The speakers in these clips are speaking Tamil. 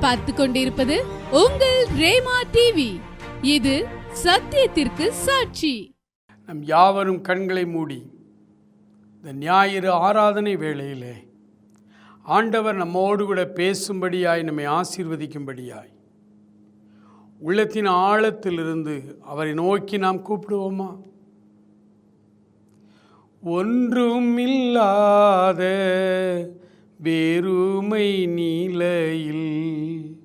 பார்த்து கொண்டிருப்பது உங்கள் ரேமா டிவி இது சத்தியத்திற்கு சாட்சி. நம் யாவரும் கண்களை மூடி இந்த ஞாயிறு ஆராதனை வேளையிலே ஆண்டவர் நம்மோடு கூட பேசும்படியாய் நம்மை ஆசீர்வதிக்கும்படியாய் உள்ளத்தின் ஆழத்திலிருந்து அவரை நோக்கி நாம் கூப்பிடுவோமா? ஒன்றும் இல்லாத வேறுமை நிலையில்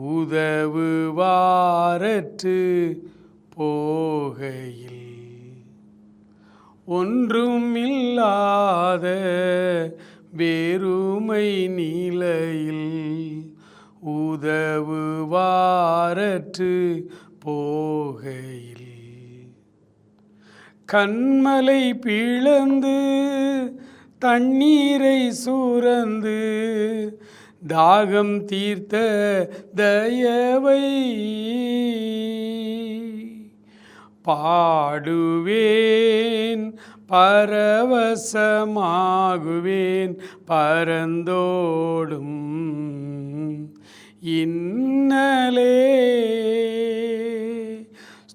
உதவுவாரற்று போகையில். ஒன்றும் இல்லாத வேறுமை நிலையில் உதவுவாரற்று போகையில். கண்மலை பிளந்து தண்ணீரை சூரந்து தாகம் தீர்த்த தயவை பாடுவேன் பரவசமாகுவேன் பரந்தோடும். இன்ன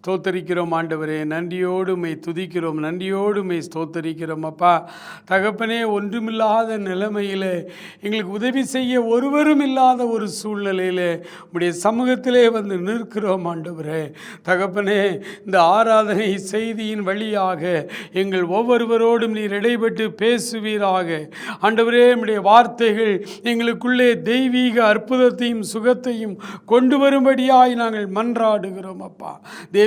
ஸ்தோத்தரிக்கிறோம் ஆண்டவரே. நன்றியோடு மை துதிக்கிறோம். நன்றியோடு மை ஸ்தோத்தரிக்கிறோம் அப்பா. தகப்பனே ஒன்றுமில்லாத நிலைமையில் எங்களுக்கு உதவி செய்ய ஒருவரும் இல்லாத ஒரு சூழ்நிலையில் உடைய சமூகத்திலே வந்து நிற்கிறோம் ஆண்டவரே. தகப்பனே இந்த ஆராதனை செய்தியின் வழியாக எங்கள் ஒவ்வொருவரோடும் நீர் இடைப்பட்டு பேசுவீராக. ஆண்டவரே நம்முடைய வார்த்தைகள் எங்களுக்குள்ளே தெய்வீக அற்புதத்தையும் சுகத்தையும் கொண்டு வரும்படியாய் நாங்கள் மன்றாடுகிறோம் அப்பா.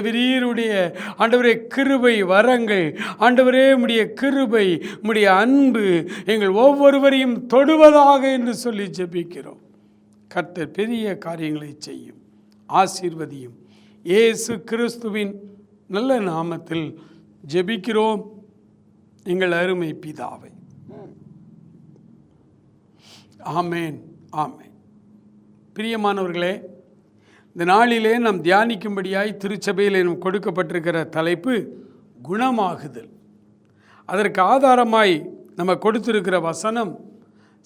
தேவரீருடைய ஆண்டவரே கிருபை வரங்கள். ஆண்டவரே உடைய கிருபை உடைய அன்பு எங்கள் ஒவ்வொருவரையும் தொடுவதாக என்று சொல்லி ஜெபிக்கிறோம். கர்த்தர் பெரிய காரியங்களை செய்யும் ஆசீர்வதியும். இயேசு கிறிஸ்துவின் நல்ல நாமத்தில் ஜெபிக்கிறோம். எங்கள் அருமை பிதாவை. ஆமேன் ஆமேன். பிரியமானவர்களே இந்த நாளிலே நாம் தியானிக்கும்படியாய் திருச்சபையில் நமக்கு கொடுக்கப்பட்டிருக்கிற தலைப்பு குணமாகுதல். அதற்கு ஆதாரமாய் நம்ம கொடுத்திருக்கிற வசனம்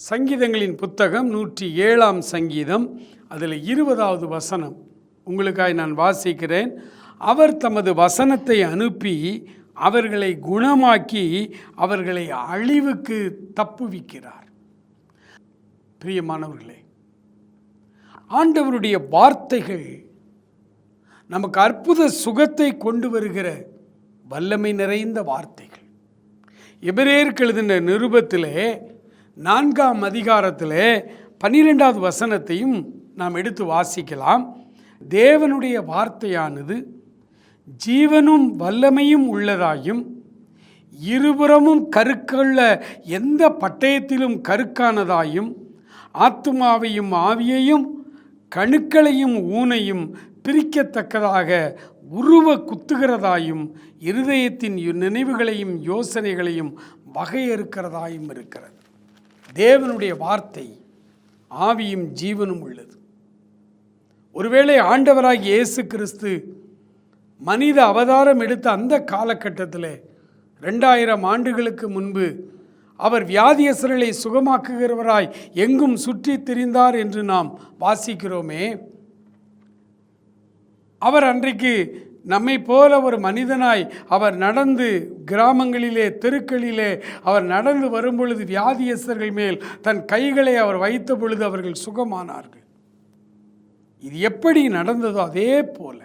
சங்கீதங்களின் புத்தகம் நூற்றி ஏழாம் சங்கீதம் அதில் இருபதாவது வசனம். உங்களுக்காய் நான் வாசிக்கிறேன். அவர் தமது வசனத்தை அனுப்பி அவர்களை குணமாக்கி அவர்களை அழிவுக்கு தப்புவிக்கிறார். பிரியமானவர்களே ஆண்டவருடைய வார்த்தைகள் நமக்கு அற்புத சுகத்தை கொண்டு வருகிற வல்லமை நிறைந்த வார்த்தைகள். எபிரேயருக்கு எழுதின நிருபத்திலே நான்காம் அதிகாரத்திலே பன்னிரெண்டாவது வசனத்தையும் நாம் எடுத்து வாசிக்கலாம். தேவனுடைய வார்த்தையானது ஜீவனும் வல்லமையும் உள்ளதாயும் இருபுறமும் கருக்குள்ள எந்த பட்டயத்திலும் கருக்கானதாயும் ஆத்துமாவையும் ஆவியையும் கணுக்களையும் ஊனையும் பிரிக்கத்தக்கதாக உருவ குத்துகிறதாயும் இருதயத்தின் நினைவுகளையும் யோசனைகளையும் வகையறுக்கிறதாயும் இருக்கிறது. தேவனுடைய வார்த்தை ஆவியும் ஜீவனும் உள்ளது. ஒருவேளை ஆண்டவராகி இயேசு கிறிஸ்து மனித அவதாரம் எடுத்த அந்த காலகட்டத்தில் ரெண்டாயிரம் ஆண்டுகளுக்கு முன்பு அவர் வியாதியசர்களை சுகமாக்குகிறவராய் எங்கும் சுற்றி திரிந்தார் என்று நாம் வாசிக்கிறோமே. அவர் அன்றைக்கு நம்மை போல ஒரு மனிதனாய் அவர் நடந்து கிராமங்களிலே தெருக்களிலே அவர் நடந்து வரும்பொழுது வியாதியஸ்தர்கள் மேல் தன் கைகளை அவர் வைத்த பொழுது அவர்கள் சுகமானார்கள். இது எப்படி நடந்ததோ அதே போல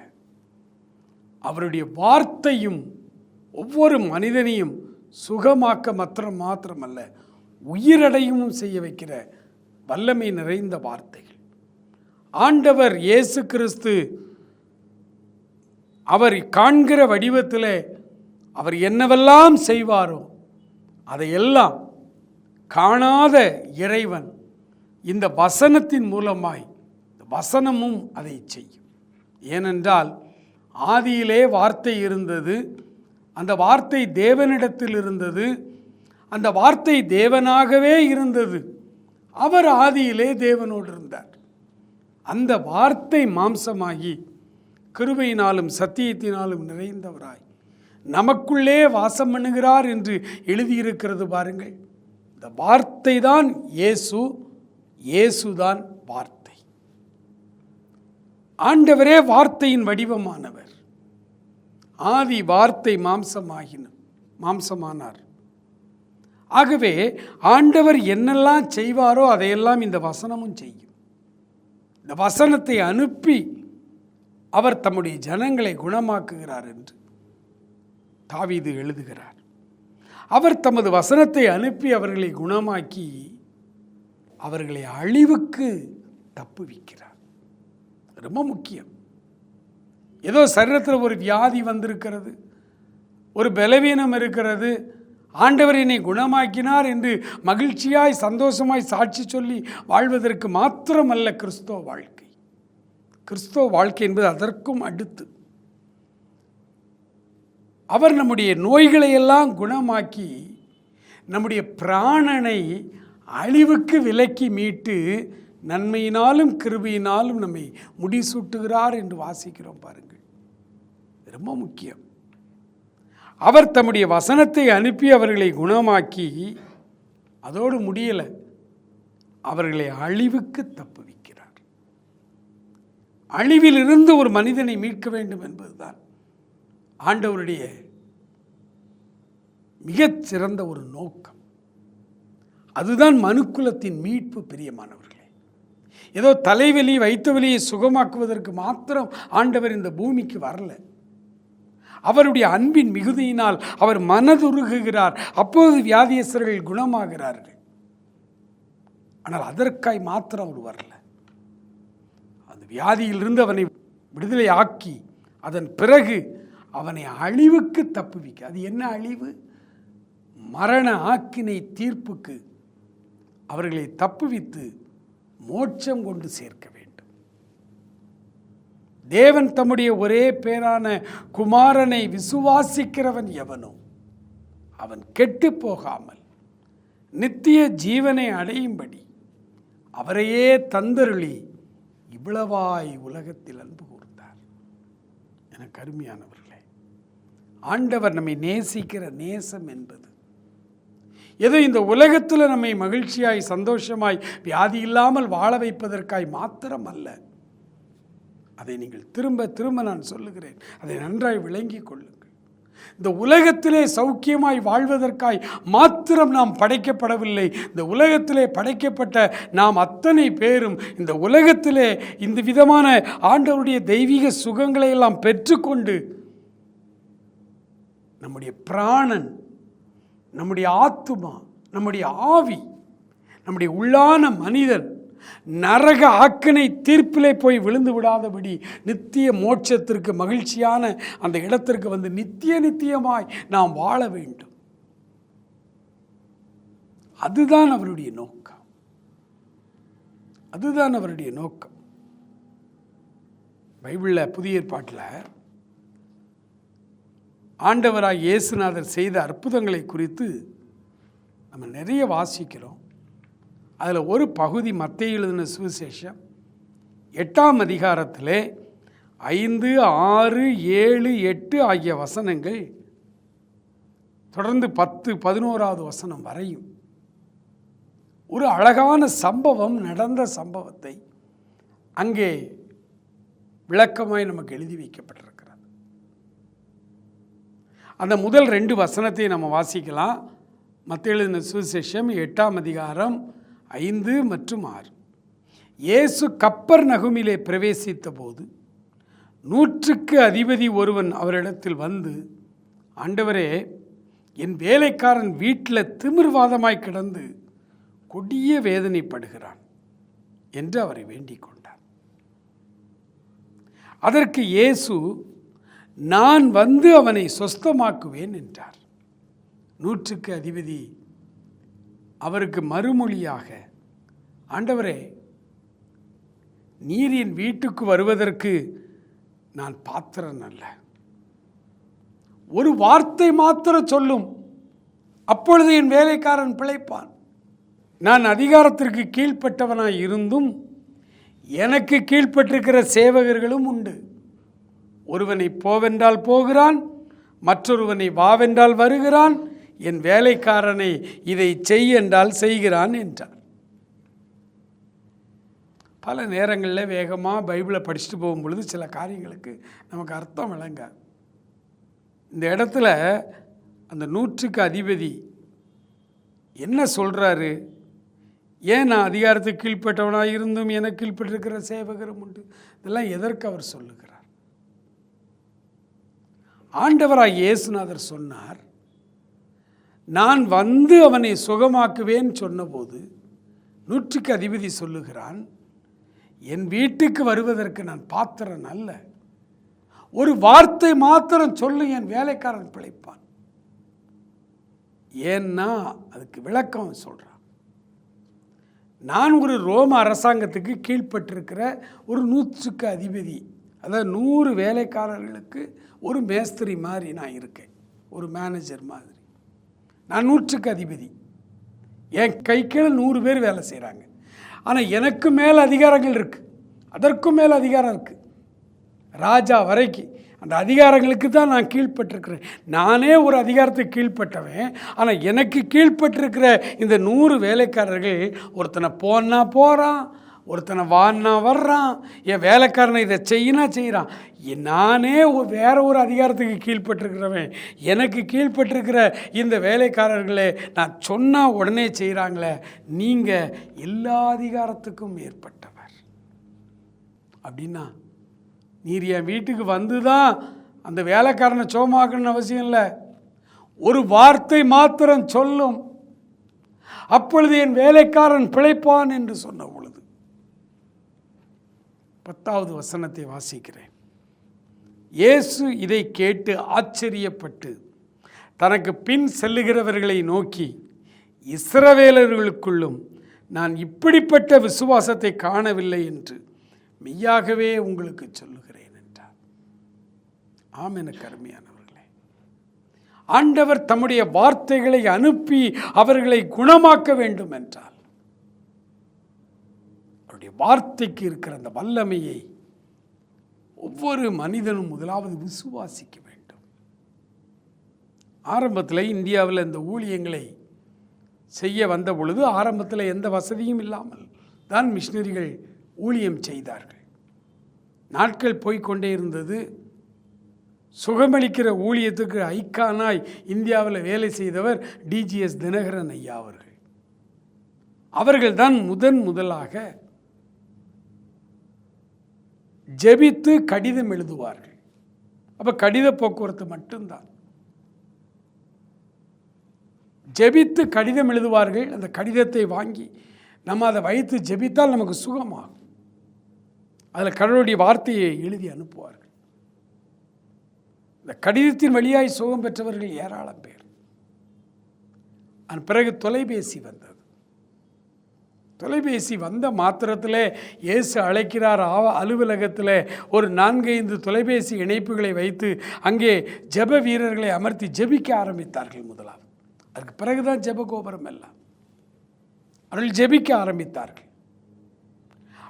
அவருடைய வார்த்தையும் ஒவ்வொரு மனிதனையும் சுகமாக்க மாத்திரம் மாத்திரமல்ல உயிரடையும் செய்ய வைக்கிற வல்லமை நிறைந்த வார்த்தைகள். ஆண்டவர் இயேசு கிறிஸ்து அவர் காண்கிற வடிவத்தில் அவர் என்னவெல்லாம் செய்வாரோ அதையெல்லாம் காணாத இறைவன் இந்த வசனத்தின் மூலமாய் வசனமும் அதை செய்யும். ஏனென்றால் ஆதியிலே வார்த்தை இருந்தது அந்த வார்த்தை தேவனிடத்தில் இருந்தது. அந்த வார்த்தை தேவனாகவே இருந்தது. அவர் ஆதியிலே தேவனோடு இருந்தார். அந்த வார்த்தை மாம்சமாகி கிருபையினாலும் சத்தியத்தினாலும் நிறைந்தவராய் நமக்குள்ளே வாசம் பண்ணுகிறார் என்று எழுதியிருக்கிறது பாருங்கள். இந்த வார்த்தை தான் இயேசு தான் வார்த்தை. ஆண்டவரே வார்த்தையின் வடிவமானவர். ஆதி வார்த்தை மாம்சமாகின மாம்சமானார். ஆகவே ஆண்டவர் என்னெல்லாம் செய்வாரோ அதையெல்லாம் இந்த வசனமும் செய்யும். இந்த வசனத்தை அனுப்பி அவர் தம்முடைய ஜனங்களை குணமாக்குகிறார் என்று தாவீது எழுதுகிறார். அவர் தமது வசனத்தை அனுப்பி அவர்களை குணமாக்கி அவர்களை அழிவுக்கு தப்புவிக்கிறார். ரொம்ப முக்கியம். ஏதோ சரீரத்தில் ஒரு வியாதி வந்திருக்கிறது. ஒரு பலவீனம் இருக்கிறது. ஆண்டவர் என்னை குணமாக்கினார் என்று மகிழ்ச்சியாய் சந்தோஷமாய் சாட்சி சொல்லி வாழ்வதற்கு மாத்திரமல்ல கிறிஸ்தவ வாழ்க்கை. கிறிஸ்தவ வாழ்க்கை என்பது அதற்கும் அடுத்து. அவர் நம்முடைய நோய்களையெல்லாம் குணமாக்கி நம்முடைய பிராணனை அழிவுக்கு விலக்கி மீட்டு நன்மையினாலும் கிருபியினாலும் நம்மை முடிசூட்டுகிறார் என்று வாசிக்கிறோம் பாருங்கள். ரொம்ப முக்கியம். அவர் தம்முடைய வசனத்தை அனுப்பி அவர்களை குணமாக்கி அதோடு முடியலை அவர்களை அழிவுக்கு தப்புவிக்கிறார் அழிவிலிருந்து ஒரு மனிதனை மீட்க வேண்டும் என்பதுதான் ஆண்டவருடைய மிகச்சிறந்த ஒரு நோக்கம். அதுதான் மனுக்குலத்தின் மீட்பு பிரியமானவர் ஏதோ தலைவலி வைத்த வலியை சுகமாக்குவதற்கு மாத்திரம் ஆண்டவர் இந்த பூமிக்கு வரல. அவருடைய அன்பின் மிகுதியினால் அவர் மனதுருகுகிறார். அப்போது வியாதியஸ்தர்கள் குணமாகிறார்கள். ஆனால் அதற்காய் மாத்திரம் அவர் வரல. அந்த வியாதியிலிருந்து அவனை விடுதலை ஆக்கி அதன் பிறகு அவனை அழிவுக்கு தப்புவிக்க. அது என்ன அழிவு? மரண ஆக்கினை தீர்ப்புக்கு அவர்களை தப்புவித்து மோட்சம் கொண்டு சேர்க்க வேண்டும். தேவன் தம்முடைய ஒரே பேரான குமாரனை விசுவாசிக்கிறவன் எவனோ அவன் கெட்டு போகாமல் நித்திய ஜீவனை அடையும்படி அவரையே தந்தருளி இவ்வளவாய் உலகத்தில் அன்பு கூர்ந்தார். எனக்கு கருமையானவர்களே ஆண்டவர் நம்மை நேசிக்கிற நேசம் என்பது ஏதோ இந்த உலகத்தில் நம்மை மகிழ்ச்சியாய் சந்தோஷமாய் வியாதி இல்லாமல் வாழ வைப்பதற்காய் மாத்திரம் அல்ல அதை நீங்கள் திரும்ப திரும்ப நான் சொல்லுகிறேன். அதை நன்றாய் விளங்கிக் கொள்ளுங்கள். இந்த உலகத்திலே சௌக்கியமாய் வாழ்வதற்காய் மாத்திரம் நாம் படைக்கப்படவில்லை. இந்த உலகத்திலே படைக்கப்பட்ட நாம் அத்தனை பேரும் இந்த உலகத்திலே இந்த விதமான ஆண்டவருடைய தெய்வீக சுகங்களை எல்லாம் பெற்றுக்கொண்டு நம்முடைய பிராணன் நம்முடைய ஆத்துமா நம்முடைய ஆவி நம்முடைய உள்ளான மனிதன் நரக ஆக்கனை தீர்ப்பிலே போய் விழுந்து விடாதபடி நித்திய மோட்சத்திற்கு மகிழ்ச்சியான அந்த இடத்திற்கு வந்து நித்திய நித்தியமாய் நாம் வாழ வேண்டும். அதுதான் அவருடைய நோக்கம். அதுதான் அவருடைய நோக்கம். பைபிளில் புதிய ஏற்பாட்டில் ஆண்டவராய் இயேசுநாதர் செய்த அற்புதங்களை குறித்து நம்ம நிறைய வாசிக்கிறோம். அதில் ஒரு பகுதி மத்திய எழுதின சுவிசேஷம் எட்டாம் அதிகாரத்திலே ஐந்து ஆறு ஏழு எட்டு ஆகிய வசனங்கள் தொடர்ந்து பத்து பதினோராவது வசனம் வரையும். ஒரு அழகான சம்பவம் நடந்த சம்பவத்தை அங்கே விளக்கமாய் நமக்கு எழுதி வைக்கப்பட்டது அந்த முதல் ரெண்டு வசனத்தை நம்ம வாசிக்கலாம். மத்திய எழுதின சுவிசேஷம் எட்டாம் அதிகாரம் ஐந்து மற்றும் ஆறு. இயேசு கப்பர் நகுமிலே பிரவேசித்த போது நூற்றுக்கு அதிபதி ஒருவன் அவரிடத்தில் வந்து ஆண்டவரே என் வேலைக்காரன் வீட்டில் திமிர்வாதமாய் கிடந்து கொடிய வேதனைப்படுகிறான் என்று அவரை வேண்டிக் கொண்டார். அதற்கு இயேசு நான் வந்து அவனை சொஸ்தமாக்குவேன் என்றார். நூற்றுக்கு அதிபதி அவருக்கு மறுமொழியாக ஆண்டவரே நீர் என் வீட்டுக்கு வருவதற்கு நான் பாத்திரன் அல்ல. ஒரு வார்த்தை மாத்திரம் சொல்லும். அப்பொழுது என் வேலைக்காரன் பிழைப்பான். நான் அதிகாரத்திற்கு கீழ்ப்பட்டவனாய் இருந்தும் எனக்கு கீழ்ப்பட்டிருக்கிற சேவகர்களும் உண்டு. ஒருவனை போவென்றால் போகிறான் மற்றொருவனை வாவென்றால் வருகிறான் என் வேலைக்காரனை இதை செய் என்றால் செய்கிறான் என்றார். பல நேரங்களில் வேகமாக பைபிளை படிச்சுட்டு போகும் பொழுது சில காரியங்களுக்கு நமக்கு அர்த்தம் விளங்க. இந்த இடத்துல அந்த நூற்றுக்கு அதிபதி என்ன சொல்கிறாரு ஏன் நான் அதிகாரத்துக்கு கீழ்ப்பட்டவனாக இருந்தும் எனக்கு கீழ்ப்பட்டிருக்கிற சேவகரும் உண்டு? இதெல்லாம் எதற்கு அவர் சொல்லுகிறார்? ஆண்டவராக இயேசுநாதர் சொன்னார் நான் வந்து அவனை சுகமாக்குவேன் சொன்னபோது நூற்றுக்கு அதிபதி சொல்லுகிறான் என் வீட்டுக்கு வருவதற்கு நான் பாத்திரன் அல்ல. ஒரு வார்த்தை மாத்திரம் சொல்லு என் வேலைக்காரன் பிழைப்பான். ஏன்னா அதுக்கு விளக்கம் சொல்கிறான் நான் ஒரு ரோம அரசாங்கத்துக்கு கீழ்ப்பட்டிருக்கிற ஒரு நூற்றுக்கு அதிபதி அதாவது நூறு வேலைக்காரர்களுக்கு ஒரு மேஸ்திரி மாதிரி நான் இருக்கேன். ஒரு மேனேஜர் மாதிரி. நான் நூற்றுக்கு அதிபதி. என் கை கீழே நூறு பேர் வேலை செய்கிறாங்க ஆனால் எனக்கு மேலே அதிகாரங்கள் இருக்குது அதற்கும் மேலே அதிகாரம் இருக்குது ராஜா வரைக்கும் அந்த அதிகாரங்களுக்கு தான் நான் கீழ்ப்பட்டிருக்கிறேன். நானே ஒரு அதிகாரத்தை கீழ்ப்பட்டவன். ஆனால் எனக்கு கீழ்ப்பட்டிருக்கிற இந்த நூறு வேலைக்காரர்கள் ஒருத்தனை போனால் போகிறான் ஒருத்தனை வான்னா வர்றான் என் வேலைக்காரனை இதை செய்யினா செய்கிறான் நானே ஒரு வேற ஒரு அதிகாரத்துக்கு கீழ்ப்பட்டிருக்கிறவன். எனக்கு கீழ்ப்பட்டிருக்கிற இந்த வேலைக்காரர்களே நான் சொன்னால் உடனே செய்கிறாங்களே நீங்கள் எல்லா அதிகாரத்துக்கும் மேற்பட்டவர். அப்படின்னா நீர் என் வீட்டுக்கு வந்து தான் அந்த வேலைக்காரனை சோமாக்கணும்னு அவசியம் இல்லை. ஒரு வார்த்தை மாத்திரம் சொல்லும். அப்பொழுது என் வேலைக்காரன் பிழைப்பான் என்று சொன்ன பத்தாவது வசனத்தை வாசிக்கிறேன். இயேசு இதை கேட்டு ஆச்சரியப்பட்டு தனக்கு பின் செல்லுகிறவர்களை நோக்கி இஸ்ரவேலர்களுக்குள்ளும் நான் இப்படிப்பட்ட விசுவாசத்தை காணவில்லை என்று மெய்யாகவே உங்களுக்கு சொல்லுகிறேன் என்றார். ஆம் எனக்கு அருமையானவர்களே ஆண்டவர் தம்முடைய வார்த்தைகளை அனுப்பி அவர்களை குணமாக்க வேண்டும் என்றால் அவருடைய வார்த்தைக்கு இருக்கிற அந்த வல்லமையை ஒவ்வொரு மனிதனும் முதலாவது விசுவாசிக்க வேண்டும். ஆரம்பத்தில் இந்தியாவில் இந்த ஊழியங்களை செய்ய வந்த பொழுது ஆரம்பத்தில் எந்த வசதியும் இல்லாமல் தான் மிஷினரிகள் ஊழியம் செய்தார்கள். நாட்கள் போய்கொண்டே இருந்தது. சுகமளிக்கிற ஊழியத்துக்கு ஐக்கானாய் இந்தியாவில் வேலை செய்தவர் டிஜிஎஸ் தினகரன் ஐயா அவர்கள். அவர்கள்தான் முதன் முதலாக ஜெபித்து கடிதம் எழுதுவார்கள். அப்போ கடித போக்குவரத்து மட்டும்தான். ஜெபித்து கடிதம் எழுதுவார்கள் அந்த கடிதத்தை வாங்கி நம்ம அதை வைத்து ஜெபித்தால் நமக்கு சுகமாகும். அதில் கடவுளுடைய வார்த்தையை எழுதி அனுப்புவார்கள். இந்த கடிதத்தின் வழியாய் சுகம் பெற்றவர்கள் ஏராளம் பேர். அதன் பிறகு தொலைபேசி வந்தது. தொலைபேசி வந்த மாத்திரத்தில் இயேசு அழைக்கிறார் ஆவ அலுவலகத்தில் ஒரு நான்கைந்து தொலைபேசி இணைப்புகளை வைத்து அங்கே ஜெப வீரர்களை அமர்த்தி ஜெபிக்க ஆரம்பித்தார்கள் முதலாவது அதுக்கு பிறகுதான் ஜெப கோபுரம் எல்லாம். அவர்கள் ஜெபிக்க ஆரம்பித்தார்கள்.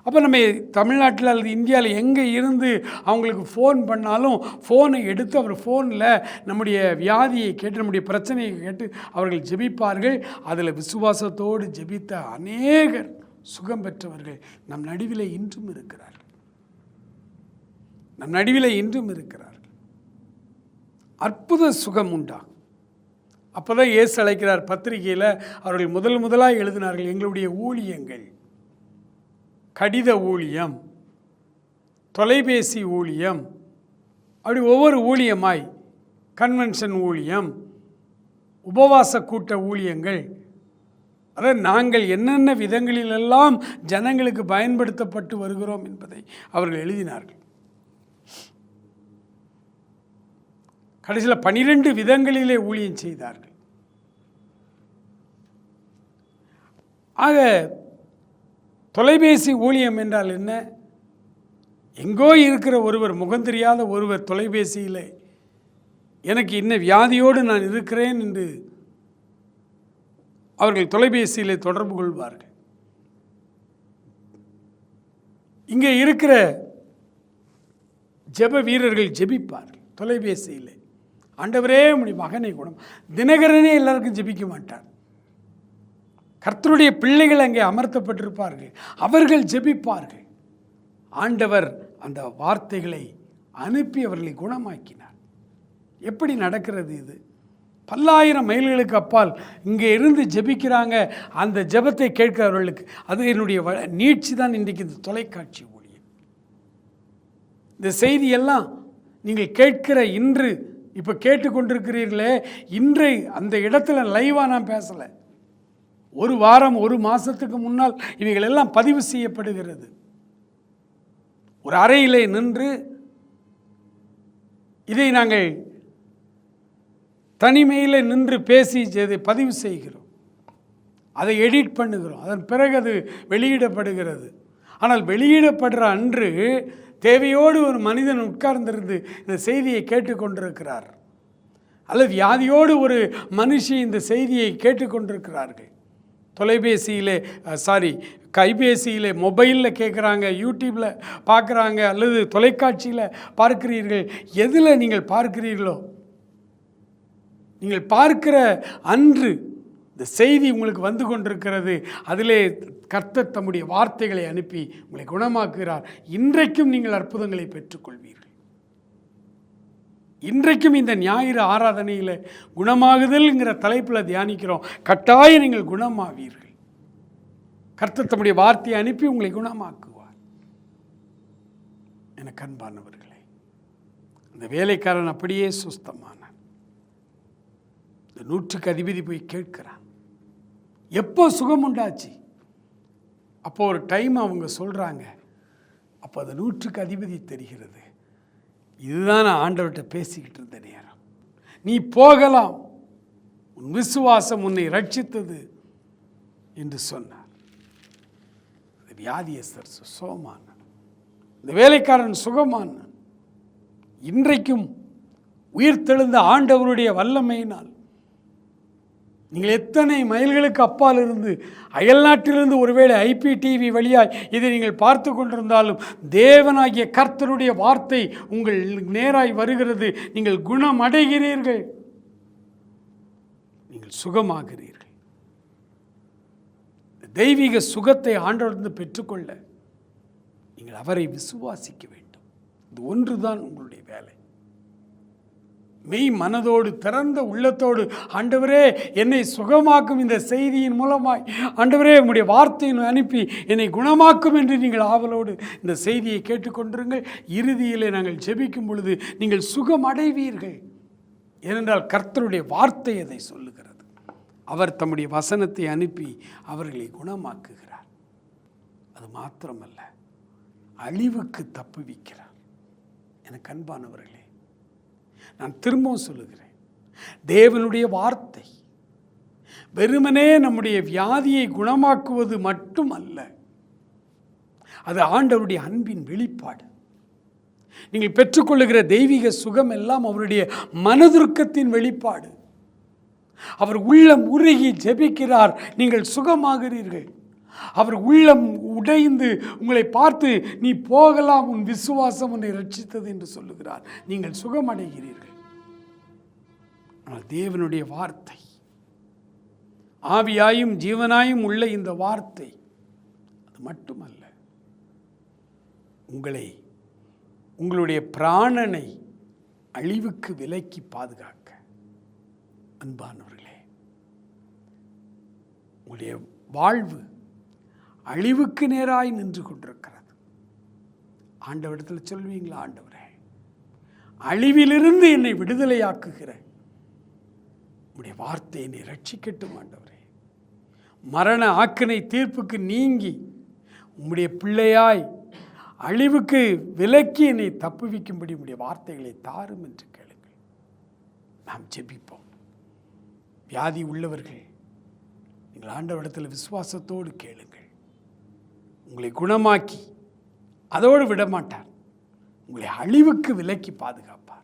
அப்போ நம்ம தமிழ்நாட்டில் அல்லது இந்தியாவில் எங்கே இருந்து அவங்களுக்கு ஃபோன் பண்ணாலும் ஃபோனை எடுத்து அவர் ஃபோனில் நம்முடைய வியாதியை கேட்டு நம்முடைய பிரச்சனையை கேட்டு அவர்கள் ஜெபிப்பார்கள். அதில் விசுவாசத்தோடு ஜெபித்த அநேகர் சுகம் பெற்றவர்கள் நம் நடுவில் இன்றும் இருக்கிறார்கள். நம் நடுவில் இன்றும் இருக்கிறார்கள். அற்புத சுகம் உண்டாகும் அப்போ தான் இயேசு அழைக்கிறார் பத்திரிகையில் அவர்கள் முதல் முதலாக எழுதினார்கள் எங்களுடைய ஊழியங்கள் கடித ஊழியம் தொலைபேசி ஊழியம் அப்படி ஒவ்வொரு ஊழியமாய் கன்வென்ஷன் ஊழியம் உபவாச கூட்ட ஊழியங்கள் அதாவது நாங்கள் என்னென்ன விதங்களிலெல்லாம் ஜனங்களுக்கு பயன்படுத்தப்பட்டு வருகிறோம் என்பதை அவர்கள் எழுதினார்கள். கடைசியில் பனிரெண்டு விதங்களிலே ஊழியம் செய்தார்கள். ஆக தொலைபேசி ஊழியம் என்றால் என்ன? எங்கோ இருக்கிற ஒருவர் முகம் தெரியாத ஒருவர் தொலைபேசியில் எனக்கு இன்ன வியாதியோடு நான் இருக்கிறேன் என்று அவர்கள் தொலைபேசியில் தொடர்பு கொள்வார்கள். இங்கே இருக்கிற ஜெப வீரர்கள் ஜெபிப்பார்கள் தொலைபேசியில். ஆண்டவரே உடைய மகனை குணம் தினகரனே எல்லாருக்கும் ஜெபிக்க மாட்டார். கர்த்தருடைய பிள்ளைகள் அங்கே அமர்த்தப்பட்டிருப்பார்கள். அவர்கள் ஜெபிப்பார்கள். ஆண்டவர் அந்த வார்த்தைகளை அனுப்பி அவர்களை குணமாக்கினார். எப்படி நடக்கிறது இது? பல்லாயிரம் மைல்களுக்கு அப்பால் இங்கே இருந்து ஜெபிக்கிறாங்க. அந்த ஜெபத்தை கேட்கிறவர்களுக்கு அது என்னுடைய வ- நீட்சி தான் இன்றைக்கு இந்த தொலைக்காட்சி ஊழியம் இந்த செய்தியெல்லாம் நீங்கள் கேட்கிற இன்று இப்போ கேட்டுக்கொண்டிருக்கிறீர்களே இன்றை அந்த இடத்துல லைவாக நான் பேசலை. ஒரு வாரம் ஒரு மாதத்துக்கு முன்னால் இவைகள் எல்லாம் பதிவு செய்யப்படுகிறது. ஒரு அறையிலே நின்று இதை நாங்கள் தனிமையில் நின்று பேசி இதை பதிவு செய்கிறோம். அதை எடிட் பண்ணுகிறோம். அதன் பிறகு அது வெளியிடப்படுகிறது. ஆனால் வெளியிடப்படுற அன்று தேவையோடு ஒரு மனிதன் உட்கார்ந்திருந்து இந்த செய்தியை கேட்டுக்கொண்டிருக்கிறார். அல்லது வியாதியோடு ஒரு மனுஷி இந்த செய்தியை கேட்டுக்கொண்டிருக்கிறார்கள். தொலைபேசியிலே சாரி கைபேசியிலே மொபைலில் கேட்குறாங்க யூடியூப்பில் பார்க்குறாங்க அல்லது தொலைக்காட்சியில் பார்க்கிறீர்கள் எதில் நீங்கள் பார்க்கிறீர்களோ நீங்கள் பார்க்கிற அன்று இந்த செய்தி உங்களுக்கு வந்து கொண்டிருக்கிறது அதிலே கர்த்தர் தம்முடைய வார்த்தைகளை அனுப்பி உங்களை குணமாக்குகிறார். இன்றைக்கும் நீங்கள் அற்புதங்களை பெற்றுக்கொள்வீர்கள். இன்றைக்கும் இந்த ஞாயிறு ஆராதனையில் குணமாகுதல்ங்கிற தலைப்பில் தியானிக்கிறோம். கட்டாயம் நீங்கள் குணமாவீர்கள். கர்த்தர் தம்முடைய வார்த்தையை அனுப்பி உங்களை குணமாக்குவார். எனக்கு அன்பானவர்களே அந்த வேலைக்காரன் அப்படியே சுஸ்தமானான். இந்த நூற்றுக்கு அதிபதி போய் கேட்கிறான். எப்போ சுகம் உண்டாச்சு? அப்போ ஒரு டைம் அவங்க சொல்கிறாங்க அப்போ அந்த நூற்றுக்கு அதிபதி தெரிகிறது. இதுதான் நான் ஆண்டவர்கிட்ட பேசிக்கிட்டு இருந்த நேரம். நீ போகலாம். உன் விசுவாசம் உன்னை ரட்சித்தது என்று சொன்னார். வியாதியஸ்தர் சுகமான இந்த வேலைக்காரன் சுகமான இன்றைக்கும் உயிர்த்தெழுந்த ஆண்டவருடைய வல்லமையினால் நீங்கள் எத்தனை மைல்களுக்கு அப்பால் இருந்து அயல்நாட்டிலிருந்து ஒருவேளை ஐபி டிவி வழியாய் இதை நீங்கள் பார்த்து கொண்டிருந்தாலும் தேவனாகிய கர்த்தருடைய வார்த்தை உங்கள் நேராய் வருகிறது. நீங்கள் குணமடைகிறீர்கள். நீங்கள் சுகமாகிறீர்கள். தெய்வீக சுகத்தை ஆண்டவர்ந்து பெற்றுக்கொள்ள நீங்கள் அவரை விசுவாசிக்க வேண்டும். இது ஒன்றுதான் உங்களுடைய வேலை. மெய் மனதோடு திறந்த உள்ளத்தோடு ஆண்டவரே என்னை சுகமாக்கும் இந்த செய்தியின் மூலமாய் ஆண்டவரே உங்களுடைய வார்த்தையின் அனுப்பி என்னை குணமாக்கும் என்று நீங்கள் ஆவலோடு இந்த செய்தியை கேட்டுக்கொண்டிருங்கள். இறுதியிலே நாங்கள் ஜெபிக்கும் பொழுது நீங்கள் சுகம் அடைவீர்கள் ஏனென்றால் கர்த்தருடைய வார்த்தை அதை சொல்லுகிறது. அவர் தம்முடைய வசனத்தை அனுப்பி அவர்களை குணமாக்குகிறார். அது மாத்திரமல்ல அழிவுக்கு தப்புவிக்கிறார். எனக்கு அன்பானவர்களே நான் திரும்பவும் சொல்லுகிறேன். தேவனுடைய வார்த்தை வெறுமனே நம்முடைய வியாதியை குணமாக்குவது மட்டுமல்ல அது ஆண்டவருடைய அன்பின் வெளிப்பாடு. நீங்கள் பெற்றுக்கொள்ளுகிற தெய்வீக சுகம் எல்லாம் அவருடைய மனதுருக்கத்தின் வெளிப்பாடு. அவர் உள்ளம் உருகி ஜெபிக்கிறார் நீங்கள் சுகமாகிறீர்கள். அவர் உள்ளம் உடைந்து உங்களை பார்த்து நீ போகலாம் உன் விசுவாசம் உன்னை ரட்சித்தது என்று சொல்லுகிறார். நீங்கள் சுகமடைகிறீர்கள். ஆனால் தேவனுடைய வார்த்தை ஆவியாயும் ஜீவனாயும் உள்ள இந்த வார்த்தை அது மட்டுமல்ல. உங்களை உங்களுடைய பிராணனை அழிவுக்கு விலக்கி பாதுகாக்க அன்பானவர்களே உங்களுடைய வாழ்வு அழிவுக்கு நேராய் நின்று கொண்டிருக்கிறது. ஆண்டவரிடத்தில் சொல்வீங்களா ஆண்டவரே? அழிவிலிருந்து என்னை விடுதலையாக்குகிற உடைய வார்த்தை என்னை ரட்சிக்கட்டும் ஆண்டவரே. மரண ஆக்கினை தீர்ப்புக்கு நீங்கி உம்முடைய பிள்ளையாய் அழிவுக்கு விலக்கி என்னை தப்புவிக்கும்படி உடைய வார்த்தைகளை தாரும் என்று கேளுங்கள். நாம் ஜெபிப்போம். வியாதி உள்ளவர்கள் நீங்கள் ஆண்டவரிடத்தில் விசுவாசத்தோடு கேளுங்கள். உங்களை குணமாக்கி அதோடு விடமாட்டார். உங்களை அழிவுக்கு விலக்கி பாதுகாப்பார்.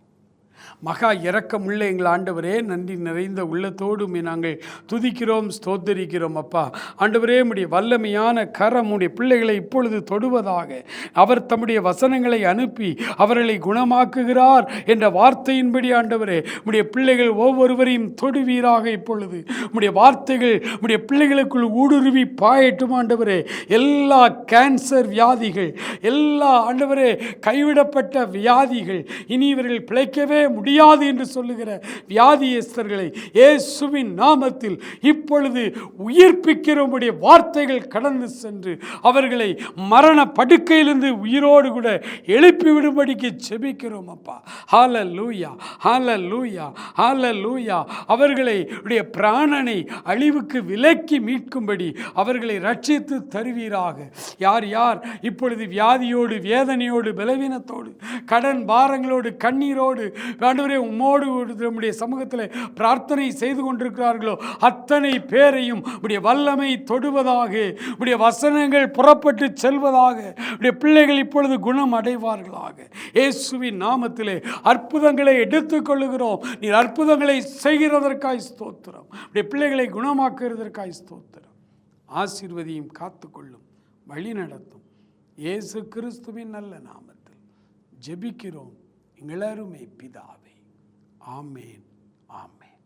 மகா இரக்கமுள்ள எங்கள் ஆண்டவரே நன்றி நிறைந்த உள்ளத்தோடு நாங்கள் துதிக்கிறோம் ஸ்தோத்தரிக்கிறோம் அப்பா. ஆண்டவரே உடைய வல்லமையான கரம் உடைய பிள்ளைகளை இப்பொழுது தொடுவதாக. அவர் தம்முடைய வசனங்களை அனுப்பி அவர்களை குணமாக்குகிறார் என்ற வார்த்தையின்படி ஆண்டவரே உடைய பிள்ளைகள் ஒவ்வொருவரையும் தொடுவீராக இப்பொழுது. உடைய வார்த்தைகள் உடைய பிள்ளைகளுக்குள் ஊடுருவி பாயட்டும் ஆண்டவரே. எல்லா கேன்சர் வியாதிகள் எல்லா ஆண்டவரே கைவிடப்பட்ட வியாதிகள் இனி இவர்கள் பிழைக்கவே முடியாது என்று சொல்லுகிற வியாதியஸ்தர்களை இயேசுவின் நாமத்தில் இப்பொழுது உயிர்ப்பிக்கிறவங்களுடைய வார்த்தைகள் கடந்து சென்று அவர்களை மரண படுக்கையிலிருந்து உயிரோடு கூட எழுப்பிவிடும்படிக்கு செபிக்கிறோம் அப்பா. ஹால லூயா ஹால லூயா ஹால லூயா அவர்களை உடைய பிராணனை அழிவுக்கு விலக்கி மீட்கும்படி அவர்களை ரட்சித்து தருவீராக. யார் யார் இப்பொழுது வியாதியோடு வேதனையோடு பலவீனத்தோடு கடன் பாரங்களோடு கண்ணீரோடு ஆண்டவரே உம்மோடு நம்முடைய சமூகத்தில் பிரார்த்தனை செய்து கொண்டிருக்கிறார்களோ அத்தனை பேரையும் உடைய வல்லமை தொடுவதாக உடைய வசனங்கள் புறப்பட்டு செல்வதாக உடைய பிள்ளைகள் இப்பொழுது குணம் அடைவார்களாக இயேசுவின் நாமத்திலே அற்புதங்களை எடுத்துக்கொள்ளுகிறோம். நீர் அற்புதங்களை செய்கிறதற்காய் ஸ்தோத்திரம். உடைய பிள்ளைகளை குணமாக்குகிறதற்காய் ஸ்தோத்திரம். ஆசீர்வதியும் காத்துக்கொள்ளும் வழி நடத்தும் இயேசு கிறிஸ்துவின் நல்ல நாமத்தில் ஜெபிக்கிறோம். இளருமை பிதாவே. ஆமேன் ஆமேன்.